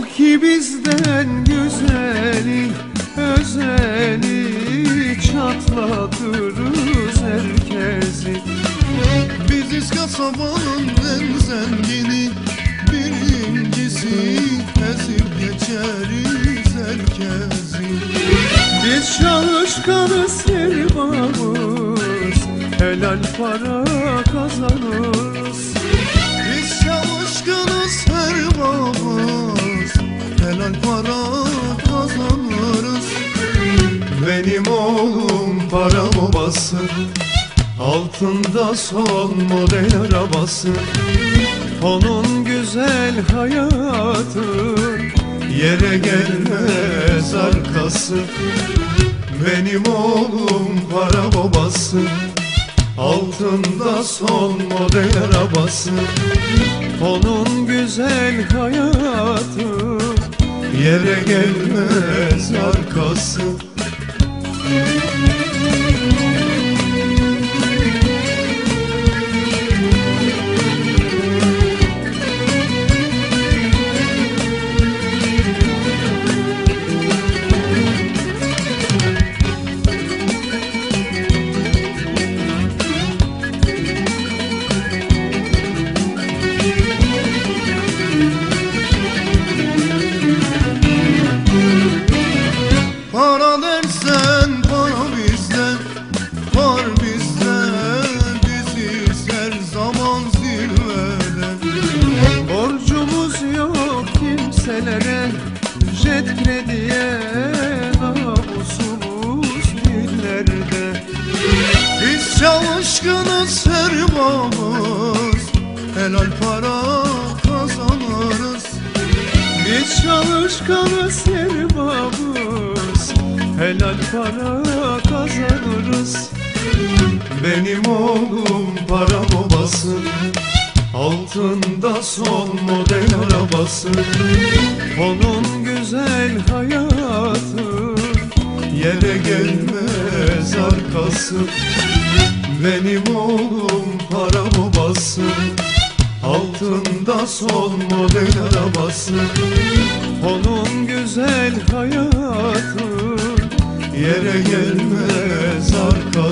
ki bizden güzeli özeli çatlatırız herkesi. Biziz kasabanın en zengini Birincisi ezip geçeriz herkesi. Biz çalışkanız sirbamız Helal para kazanırız Benim oğlum para babası Altında son model arabası. Onun güzel hayatı Yere gelmez arkası. Benim oğlum para babası Altında son model arabası. Onun güzel hayatı Yere gelmez arkası çalışkınız her babamız Helal para kazanırız. Biz çalışkanız sirbamız Helal para kazanırız. Benim oğlum para babası Altında son model arabası. Onun güzel hayatı Yere gelmez arkası. Benim oğlum para babası Altında son model arabası. Onun güzel hayatı Yere gelmez arkası